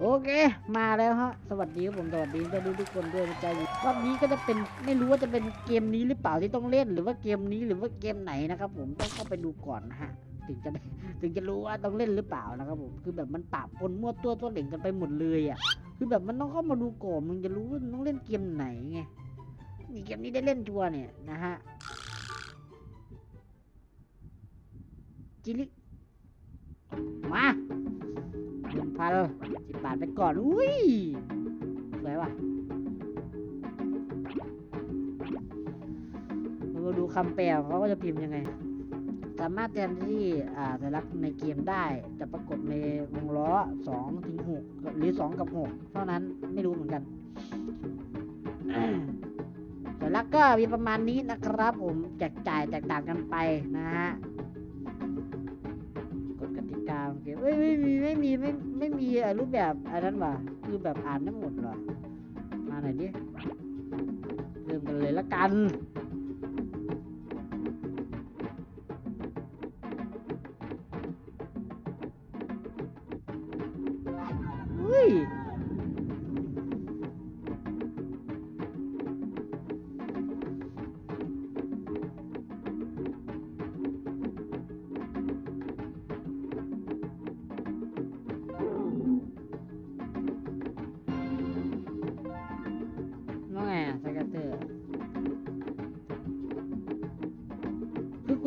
โอเค มาแล้วฮะ สวัสดีครับผม สวัสดีจะดูทุกคนด้วยนะจ๊ะรอบนี้ก็จะเป็นไม่รู้ว่าจะเป็นเกมนี้หรือเปล่าที่ต้องเล่นหรือว่าเกมนี้หรือว่าเกมไหนนะครับผมต้องเข้าไปดูก่อนนะฮะถึงจะถึงจะรู้ว่าต้องเล่นหรือเปล่านะครับผมคือแบบมันปะปนมั่วตัวตัวเหล่งกันไปหมดเลยอะคือแบบมันต้องเข้ามาดูก่อนมึงจะรู้ว่าต้องเล่นเกมไหนไงนี่เกมนี้ได้เล่นชัวร์เนี่ยนะฮะจิลิ มาหนึ่งพันสิบบาทไปก่อน อุ้ย สวยว่ะมาดูคำแปลเขาก็จะพิมพ์ยังไง สามารถแทนที่อ่าสัญลักษณ์ในเกมได้ จะปรากฏในวงล้อสองถึงหกหรือสองกับหกเท่านั้นไม่รู้เหมือนกันสัญลักษณ์ก็มีประมาณนี้นะครับผมแจกจ่ายแตกต่างกันไปนะฮะ กาโอเอ้ยไม่มีไม่มีไม่ไม่มีรูปแบบอันนั้นว่ะคือแบบอ่านไม่หมดว่ะมาหน่อยดิเริ่มกันเลยละกันอุ้ย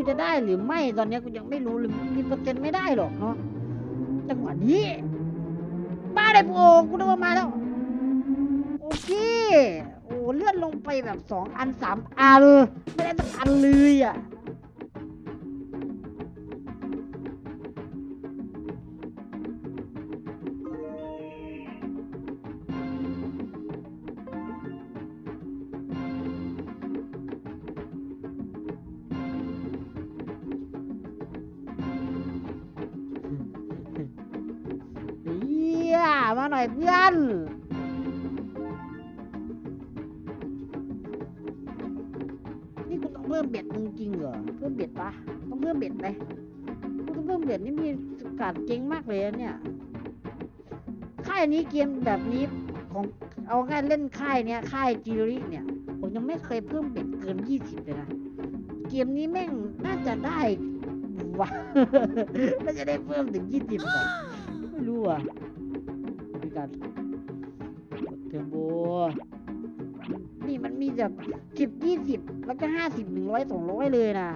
กูจะได้หรือไม่ตอนนี้กูยังไม่รู้เลยมีเปอร์เซ็นต์ไม่ได้หรอกเนาะจังหวะนี้มาได้ปโอ้กูนึกว่ามาแล้วโอเคโอ้เลื่อนลงไปแบบสองอันสามอันไม่ได้สักอันเลยอะ มาหน่อยเพื่อนนี่กูต้องเพิ่มเบ็ดจริงๆเหรอเพิ่มเบ็ดปะต้องเพิ่มเบ็ดไหมกูต้องเพิ่มเบ็ดนี่มีโอกาสเจ๊งมากเลยเนี่ยค่ายนี้เกมแบบนี้ของเอาง่ายเล่นค่ายเนี้ยค่ายจีริเนี่ยผมยังไม่เคยเพิ่มเบ็ดเกินยี่สิบเลยนะเกมนี้แม่งน่าจะได้วะน่าจะได้เพิ่มถึงยี่สิบก่อนไม่รู้อะ การกดเทอร์โบ นี่มันมีแบบสิบยี่สิบแล้วก็ห้าสิบหนึ่งร้อยสองร้อยเลยนะ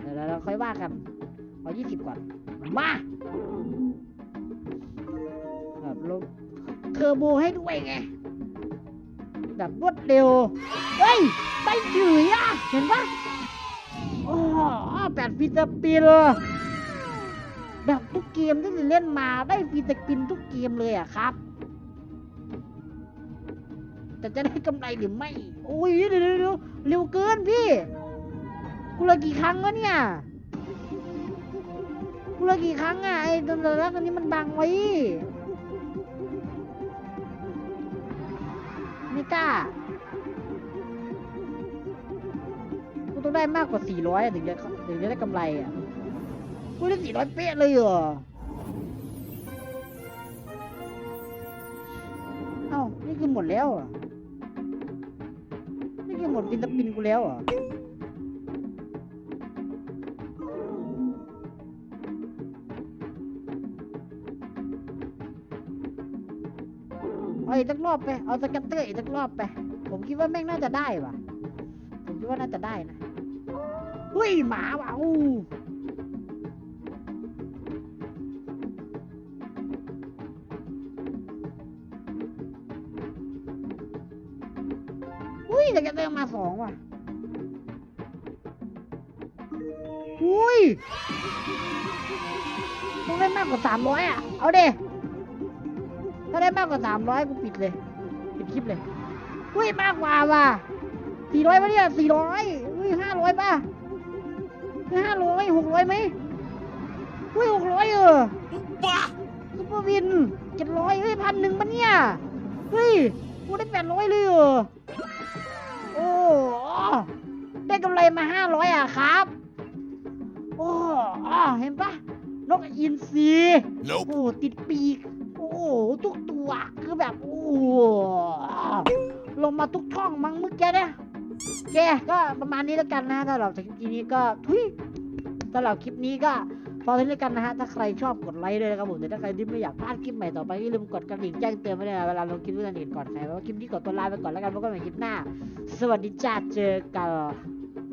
เดี๋ยวเราค่อยว่ากันเอายี่สิบก่อน มาแบบลงเทอร์โบให้ด้วยไงแบบรวดเร็ว เฮ้ยไม่ถืออะ เห็นปะโอ้แปดฟิสปีล แบบทุกเกมที่เล่นมาได้ฟรีสปินทุกเกมเลยอะครับ แต่จะได้กำไรหรือไม่โอ้ยเดี๋ยวเดี๋ยวเดี๋ยวเร็วเกินพี่ กูลยกี่ครั้งแล้วเนี่ย กูลยกี่ครั้งอะไอ้ตัวรักอันนี้มันบังไว้ไม่กล้ากูต้องได้มากกว่า 400 ถึงจะถึงจะได้กำไรอะ กูได้สี่ร้อยเป๊ะเลยเหรอ เอ้า นี่คือหมดแล้วอะนี่คือหมดฟินสปินกูแล้วอะเอาอีกสักรอบไป เอาสกัตเตอร์อีกสักรอบไป ผมคิดว่าแม่งน่าจะได้ว่ะ ผมคิดว่าน่าจะได้นะอุ้ย หมาว่ะอู้ อุ้ยแต่จะเติมมาสองว่ะอุ้ยต้องได้มากกว่าสามร้อยอะ เอาเดถ้าได้มากกว่าสามร้อยกูปิดเลย ปิดคลิปเลยอุ้ยมากกว่าว่ะสี่ร้อยปะเนี่ยสี่ร้อยอุ้ยห้าร้อยป่ะห้าร้อยหกร้อยไหมอุ้ยหกร้อยเออบ้าซุปเปอร์วินเจ็ดร้อยเฮ้ยพันหนึ่งปะเนี่ย เฮ้ยกูได้แปดร้อยเลยเหรอ โอ้ได้กำไรมาห้าร้อยอะครับ โอ้อ่าเห็นปะนกอินทรี Nope โอ้ติดปีก โอ้โหทุกตัวคือแบบโอ้โหลงมาทุกช่องมั้งเมื่อกี้เนี่ยโอเคก็ประมาณนี้แล้วกันนะถ้าเราจากคลิปนี้ก็ทุยสำหรับคลิปนี้ก็ พอเท่านี้แล้วกันนะฮะ ถ้าใครชอบกดไลค์ด้วยนะครับผมแต่ถ้าใครที่ไม่อยากพลาดคลิปใหม่ต่อไปอย่าลืมกดกระดิ่งแจ้งเตือนไว้เลยนะเวลาลงคลิปเรื่องอื่นก่อนใครเพราะว่าคลิปนี้กดตัวลาไปก่อนแล้วกันเพราะก็ในคลิปหน้า สวัสดีจ้าเจอกัน